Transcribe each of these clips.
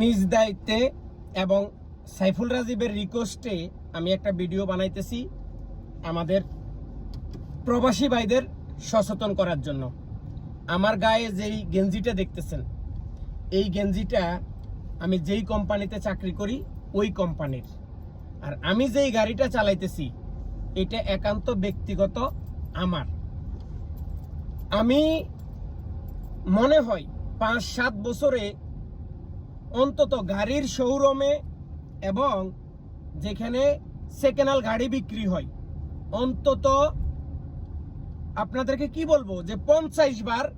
নিজ দায়িত্বে এবং সাইফুল রাজীবের রিকোয়েস্টে আমি একটা ভিডিও বানাইতেছি আমাদের প্রবাসী ভাইদের সচেতন করার জন্য। আমার গায়ে যেই গেঞ্জিটা দেখতেছেন, এই গেঞ্জিটা আমি যেই কোম্পানিতে চাকরি করি, ওই কোম্পানির আর আমি যেই গাড়িটা চালাইতেছি, এটা একান্ত ব্যক্তিগত আমার। আমি মনে হয় পাঁচ সাত বছরে অন্তত গাড়ির শোরুমে এবং যেখানে সেকেন্ড গাড়ি বিক্রি হয়। অন্তত আপনাদেরকে কি বলব যে পঞ্চাশ বার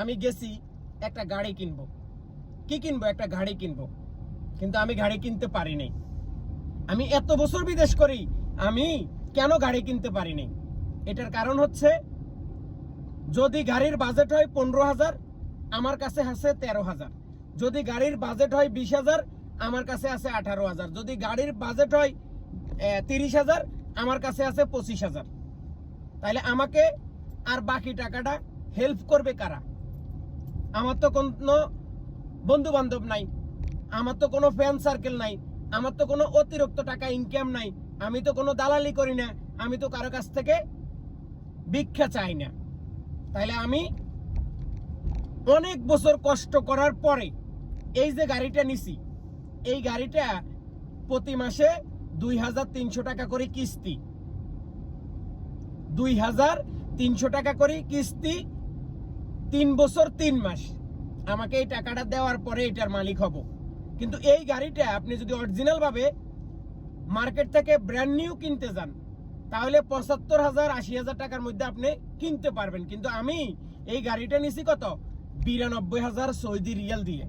আমি গেছি একটা গাড়ি কিনবো। কি কিনবো? একটা গাড়ি কিনবো। কিন্তু আমি গাড়ি কিনতে পারি নাই। আমি এত বছর বিদেশ করি, আমি কেন গাড়ি কিনতে পারি নাই? এটার কারণ হচ্ছে যদি গাড়ির বাজেট হয় পনেরো হাজার, আমার কাছে আছে তেরো হাজার। যদি গাড়ির বাজেট হয় বিশ হাজার, আমার কাছে আছে আঠারো হাজার। যদি গাড়ির বাজেট হয় তিরিশ হাজার, আমার কাছে আছে পঁচিশ হাজার। তাহলে আমাকে আর বাকি টাকাটা হেল্প করবে কারা? আমার তো কোনো বন্ধু বান্ধব নাই, আমার তো কোনো ফ্যান সার্কেল নাই, আমার তো কোনো অতিরিক্ত টাকা ইনকাম নাই, আমি তো কোনো দালালি করি না, আমি তো কারও কাছ থেকে ভিক্ষা চাই না। তাহলে আমি অনেক বছর কষ্ট করার পরে এই যে গাড়িটা নিছি, এই গাড়িটা প্রতি মাসে দুই হাজার তিনশো টাকা করে কিস্তি। দুই হাজার তিনশো টাকা করে কিস্তি, তিন বছর তিন মাস। আমাকে এই টাকাটা দেওয়ার পরে এটার মালিক হব। কিন্তু এই গাড়িটা আপনি যদি অরিজিনাল ভাবে মার্কেট থেকে ব্র্যান্ড নিউ কিনতে যান, তাহলে পঁচাত্তর হাজার আশি হাজার টাকার মধ্যে আপনি কিনতে পারবেন। কিন্তু আমি এই গাড়িটা নিছি কত? বিরানব্বই হাজার সৌদি রিয়াল দিয়ে।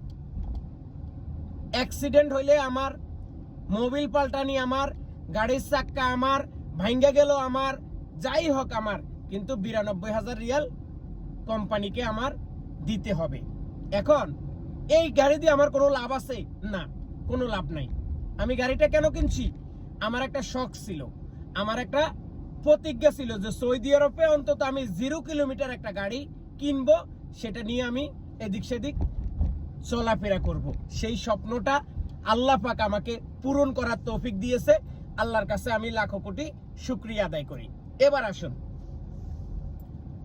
অ্যাক্সিডেন্ট হইলে আমার মোবিল পাল্টানি আমার, গাড়ির চাক্কা আমার, ভাঙ্গা গেল আমার, যাই হোক আমার, কিন্তু বিরানব্বই হাজার রিয়াল কোম্পানিকে আমার দিতে হবে। এখন, এই গাড়ি দিয়ে আমার কোনো লাভ আছে? না, কোনো লাভ নাই। আমি গাড়িটা কেন কিনছি? আমার একটা শখ ছিল। আমার একটা প্রতিজ্ঞা ছিল যে সৌদি আরবে অন্তত আমি জিরো কিলোমিটার একটা গাড়ি কিনবো, সেটা নিয়ে আমি এদিক সেদিক চলাফেরা করব। সেই স্বপ্নটা আল্লাহ পাক আমাকে পূরণ করার তৌফিক দিয়েছে। আল্লাহর কাছে আমি লাখো কোটি শুক্রিয়া আদায় করি। এবার আসুন।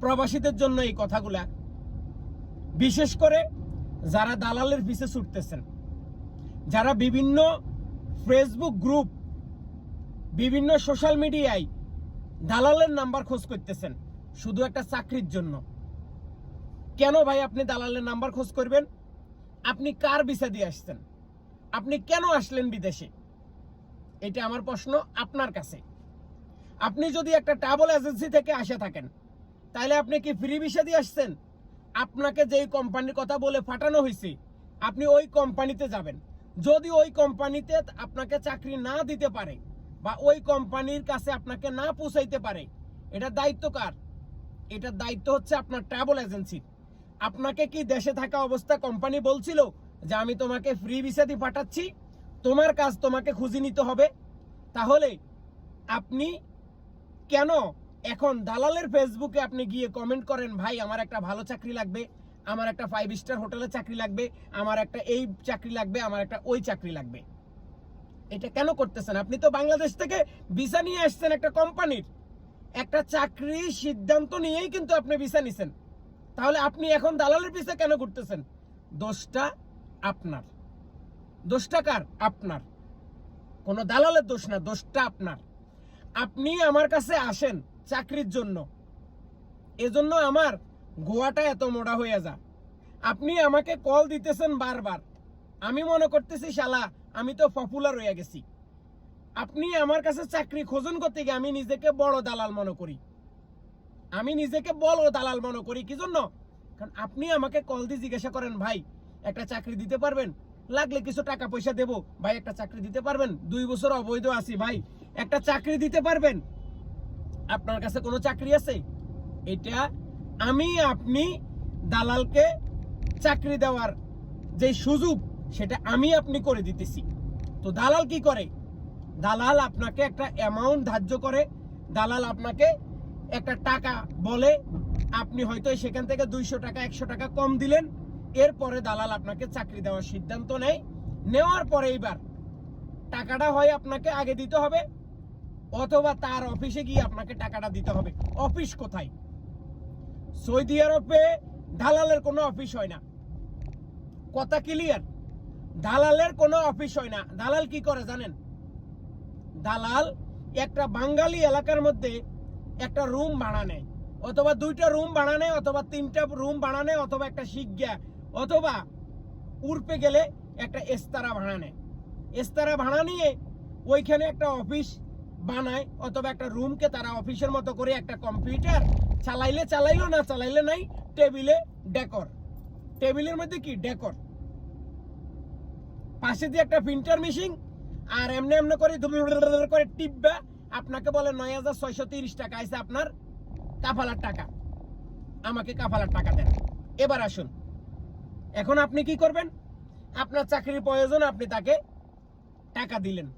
প্রবাসীদের জন্য এই কথাগুলা। বিশেষ করে যারা দালালের পিছে ছুটতেছেন, যারা বিভিন্ন ফেসবুক গ্রুপ বিভিন্ন সোশ্যাল মিডিয়ায় দালালের নাম্বার খোঁজ করতেছেন, শুধু একটা চাকরির জন্য। কেন ভাই আপনি দালালের নাম্বার খোঁজ করবেন? আপনি কার ভিসা দিয়ে আসছেন? আপনি কেন আসলেন বিদেশে? এটা আমার প্রশ্ন আপনার কাছে। আপনি যদি একটা ট্রাভেল এজেন্সি থেকে আসে থাকেন তাহলে আপনি কি ফ্রি ভিসা দিয়ে আসছেন? আপনাকে যেই কোম্পানির কথা বলে ফাটানো হয়েছে আপনি ওই কোম্পানিতে যাবেন। যদি ওই কোম্পানিতে আপনাকে চাকরি না দিতে পারে বা ওই কোম্পানির কাছে আপনাকে না পৌঁছাইতে পারে এটা দায়িত্ব কার? এটার দায়িত্ব হচ্ছে আপনার ট্রাভেল এজেন্সির আপনাকে কি দেশে থাকা অবস্থা কোম্পানি বলছিল যে আমি তোমাকে ফ্রি ভিসা দিয়ে পাঠাচ্ছি? তোমার কাজ তোমাকে খুঁজে নিতে হবে। তাহলে আপনি কেন এখন দালালের ফেসবুকে আপনি গিয়ে কমেন্ট করেন, ভাই, আমার একটা ভালো চাকরি লাগবে, আমার একটা ফাইভ স্টার হোটেলে চাকরি লাগবে, আমার একটা এই চাকরি লাগবে, আমার একটা ওই চাকরি লাগবে এটা কেন করতেছেন? আপনি তো বাংলাদেশ থেকে ভিসা নিয়ে আসছেন একটা কোম্পানির একটা চাকরির সিদ্ধান্ত নিয়েই কিন্তু আপনি ভিসা নিছেন। তাহলে আপনি এখন দালালের পিছে কেন ঘুরতেছেন? দোষটা আপনার। দোষটা কার? আপনার। কোনো দালালের দোষ না, দোষটা আপনার। আপনি আমার কাছে আসেন চাকরির জন্য। এজন্য আমার গোয়াটা এত মোটা হয়ে যা। আপনি আমাকে কল দিতেছেন বারবার। আমি মনে করতেছি, শালা, আমি তো পপুলার হয়ে গেছি। আপনি আমার কাছে চাকরি খোঁজন করতে গিয়ে আমি নিজেকে বড় দালাল মনে করি। আমি নিজেকে বড় দালাল মনে করি, কি জন্য? কারণ আপনি আমাকে কল দিয়ে জিজ্ঞাসা করেন, ভাই, একটা চাকরি দিতে পারবেন? লাগলে কিছু টাকা পয়সা দেবো। ভাই, একটা চাকরি দিতে পারবেন? দুই বছর অবৈধ আছি, ভাই, একটা চাকরি দিতে পারবেন? আপনার কাছে কোনো চাকরি আছে? এটা আমি আপনি দালালকে চাকরি দেওয়ার যে সুযোগ, সেটা আমি আপনি করে দিতেছি। তো দালাল কি করে? দালাল আপনাকে একটা অ্যামাউন্ট ধার্য করে। দালাল আপনাকে একটা টাকা বলে আপনি হয়তো সেখান থেকে দুইশো টাকা, একশো টাকা কম দিলেন। এরপরে দালাল আপনাকে চাকরি দেওয়ার সিদ্ধান্ত নেয়। নেওয়ার পরে এইবার টাকাটা হয় আপনাকে আগে দিতে হবে, অথবা তার অফিসে গিয়ে আপনাকে টাকাটা দিতে হবে। অফিস কোথায়? সৌদি আরবে দালালের কোনো অফিস হয় না। কথা ক্লিয়ার? দালালের কোনো অফিস হয় না। দালাল কি করে জানেন? দালাল একটা বাঙালি এলাকার মধ্যে একটা রুম ভাড়া নেয় অথবা দুইটা রুম ভাড়া নেয় অথবা তিনটা রুম ভাড়া নেয় অথবা একটা শিজ্ঞা অথবা উর্পে গেলে একটা এস্তারা ভাড়া নেয় এস্তারা ভাড়া নিয়ে ওইখানে একটা অফিস বানায়, অথবা একটা রুমকে তারা অফিসের মতো করে একটা কম্পিউটার চালাইলে চালাইলো না চালাইলে নাই টেবিলে ডেকর টেবিলের মধ্যে কি? ডেকর পাশে দিয়ে একটা প্রিন্টার মেশিন আর এমনি এমনি করে করে টিপবা আপনাকে বলে নয় হাজার ছয়শো তিরিশ টাকা আছে আপনার কাফালার টাকা। আমাকে কাফালার টাকা দেন। এবার আসুন। এখন আপনি কি করবেন? আপনার চাকরির প্রয়োজন, আপনি তাকে টাকা দিলেন।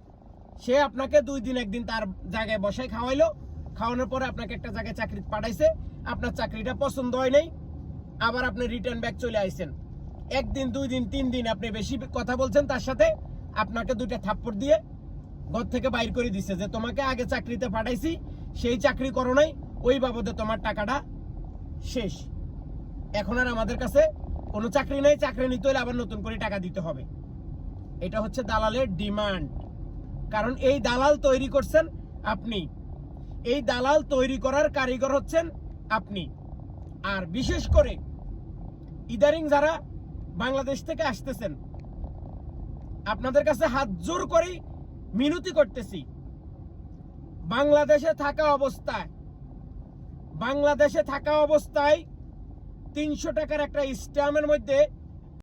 সে আপনাকে দুই দিন, একদিন তার জায়গায় বসায় খাওয়াইলো। খাওয়ানোর পরে আপনাকে একটা জায়গায় চাকরি পাঠাইছে। আপনার চাকরিটা পছন্দ হয় নাই। আবার আপনি রিটার্ন ব্যাক চলে আইছেন। একদিন, দুই দিন, তিন দিন আপনি বেশি কথা বলছেন তার সাথে। আপনাকে দুইটা থাপ্পড় দিয়ে ঘর থেকে বাইর করে দিছে যে তোমাকে আগে চাকরিতে পাঠাইছি, সেই চাকরি করো নাই, ওই বাবদে তোমার টাকাটা শেষ। এখন আর আমাদের কাছে কোনো চাকরি নেই, চাকরি নিতে হলে আবার নতুন করে টাকা দিতে হবে। এটা হচ্ছে দালালের ডিমান্ড। কারণ এই দালাল তৈরি করছেন আপনি। এই দালাল তৈরি করার কারিগর হচ্ছেন আপনি। আর বিশেষ করে ইদারিং যারা বাংলাদেশ থেকে আসতেছেন, আপনাদের কাছে হাত জোর করেই মিনতি করতেছি। বাংলাদেশে থাকা অবস্থায় বাংলাদেশে থাকা অবস্থায় তিনশো টাকার একটা স্ট্যাম্পের মধ্যে